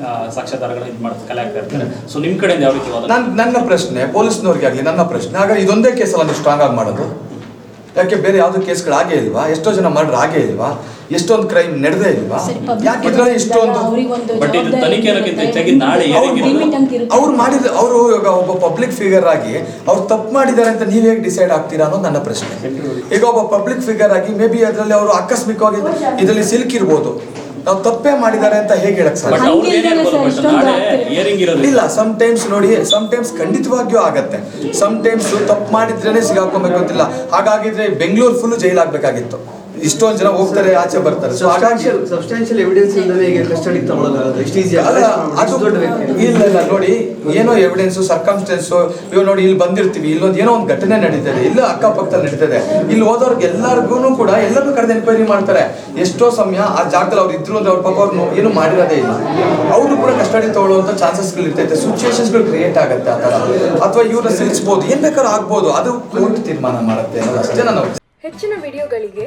ಆ, ಇದು ಮಾಡ್ತಾರೆ ಕಲೆ ಆಗ್ತಾ ಇರ್ತಾರೆ ಸೊ ನಿಮ್ಮ ಕಡೆಯಿಂದ ಯಾವ ರೀತಿ ವಾದ? ನನ್ನ ಪ್ರಶ್ನೆ ಪೊಲೀಸ್ನವ್ರಿಗೆ ಆಗಲಿ ನನ್ನ ಪ್ರಶ್ನೆ. ಹಾಗಾದ್ರೆ ಇದೊಂದೇ ಕೇಸಲ್ಲ ನೀವು ಸ್ಟ್ರಾಂಗ್ ಆಗಿ ಮಾಡೋದು? ಯಾಕೆ ಬೇರೆ ಯಾವ್ದು ಕೇಸ್ಗಳು ಆಗೇ ಇಲ್ವಾ? ಎಷ್ಟೋ ಜನ ಮರ್ಡರ್ ಆಗೇ ಇಲ್ವಾ? ಎಷ್ಟೊಂದು ಕ್ರೈಮ್ ನಡೆದೇ ಇಲ್ವಾ? ಸರಿ, public ಯಾಕೆ ಇಷ್ಟೊಂದು ಇದು ತನಿಖೆ ಅನ್ನೋಕ್ಕಿಂತ ಹೆಚ್ಚಾಗಿ ನಾಳೆ. ಅವ್ರು ಮಾಡಿದ ಅವರು ಇವಾಗ ಒಬ್ಬ ಪಬ್ಲಿಕ್ ಫಿಗರ್ ಆಗಿ ಅವ್ರು ತಪ್ಪು ಮಾಡಿದ್ದಾರೆ ಅಂತ ನೀವ್ ಹೇಗೆ ಡಿಸೈಡ್ ಆಗ್ತೀರಾ ಅನ್ನೋದು ನನ್ನ ಪ್ರಶ್ನೆ. ಈಗ ಒಬ್ಬ ಪಬ್ಲಿಕ್ ಫಿಗರ್ ಆಗಿ ಮೇ ಬಿ ಅದರಲ್ಲಿ ಅವರು ಆಕಸ್ಮಿಕವಾಗಿ ಇದರಲ್ಲಿ ಸಿಲುಕಿರ್ಬೋದು. ನಾವು ತಪ್ಪೇ ಮಾಡಿದ್ದಾರೆ ಅಂತ ಹೇಗೆ ಹೇಳಕ್ ಬಟ್ ಸಾಧ್ಯ ಬಟ್ ನಾಳೆ ಇರೋದು ಇಲ್ಲ ಸಮ್ ಟೈಮ್ಸ್ ನೋಡಿ ಸಮ್ ಟೈಮ್ಸ್ ಖಂಡಿತವಾಗಿಯೂ ಆಗತ್ತೆ. ಸಮ್ ಟೈಮ್ಸ್ ತಪ್ಪು ಮಾಡಿದ್ರೇನೆ ಸಿಗಾಕೊಬೇಕು ಅಂತಿಲ್ಲ. ಹಾಗಾಗಿದ್ರೆ ಬೆಂಗಳೂರು ಫುಲ್ ಜೈಲ್ ಆಗ್ಬೇಕಾಗಿತ್ತು. ಇಷ್ಟೊಂದು ಜನ ಹೋಗ್ತಾರೆ ಆಚೆ ಬರ್ತಾರೆ. ಸೊ ಹಾಗಾಗಿ ಸಬ್ಸ್ಟಾನ್ಷಿಯಲ್ ಸಬ್ಸ್ಟಾನ್ಷಿಯಲ್ ಎವಿಡೆನ್ಸ್ ಇಲ್ಲದೆ ಈಗ ಕಸ್ಟಡಿ ತಗೊಳ್ಳೋದು ಎಷ್ಟು ಈಸಿ ಅಲ್ಲ ಅದು ದೊಡ್ಡ ವ್ಯಕ್ತಿ ಇಲ್ಲ. ಇಲ್ಲ ನೋಡಿ ಏನೋ ಎವಿಡೆನ್ಸ್ ಸರ್ಕಮ್ಸ್ಟೆನ್ಸ್ ಇವಾಗ ನೋಡಿ ಇಲ್ಲಿ ಬಂದಿರ್ತೀವಿ ಇಲ್ಲೊಂದು ಏನೋ ಒಂದು ಘಟನೆ ನಡೀತದೆ ಇಲ್ಲ ಅಕ್ಕಪಕ್ಕದಲ್ಲಿ ನಡೀತದೆ. ಇಲ್ಲಿ ಹೋದವ್ರಿಗೆ ಎಲ್ಲರಿಗೂ ಕೂಡ ಎಲ್ಲರೂ ಕರೆದು ಎನ್ಕ್ವೈರಿ ಮಾಡ್ತಾರೆ. ಎಷ್ಟೋ ಸಮಯ ಆ ಜಾಗದಲ್ಲಿ ಅವ್ರು ಇದ್ರು ಅಂದ್ರೆ ಅವ್ರ ಪಾಪ ಅವ್ರು ಏನು ಮಾಡಿರೋದೇ ಇಲ್ಲ. ಅವರು ಕೂಡ ಕಸ್ಟಡಿ ತಗೊಳ್ಳುವಂತ ಚಾನ್ಸಸ್ಗಳು ಇರ್ತೈತೆ ಸಿಚುವೇಶನ್ಸ್ಗಳು ಕ್ರಿಯೇಟ್ ಆಗುತ್ತೆ ಆ ಥರ. ಅಥವಾ ಇವ್ರನ್ನ ಸಿಲ್ಸ್ಬೋದು ಏನ್ ಬೇಕಾದ್ರೂ ಆಗ್ಬೋದು ಅದು ಕೋರ್ಟ್ ತೀರ್ಮಾನ ಮಾಡುತ್ತೆ ಅನ್ನೋದು ಅಷ್ಟೇ ನಾನು ಹೆಚ್ಚಿನ ವಿಡಿಯೋಗಳಿಗೆ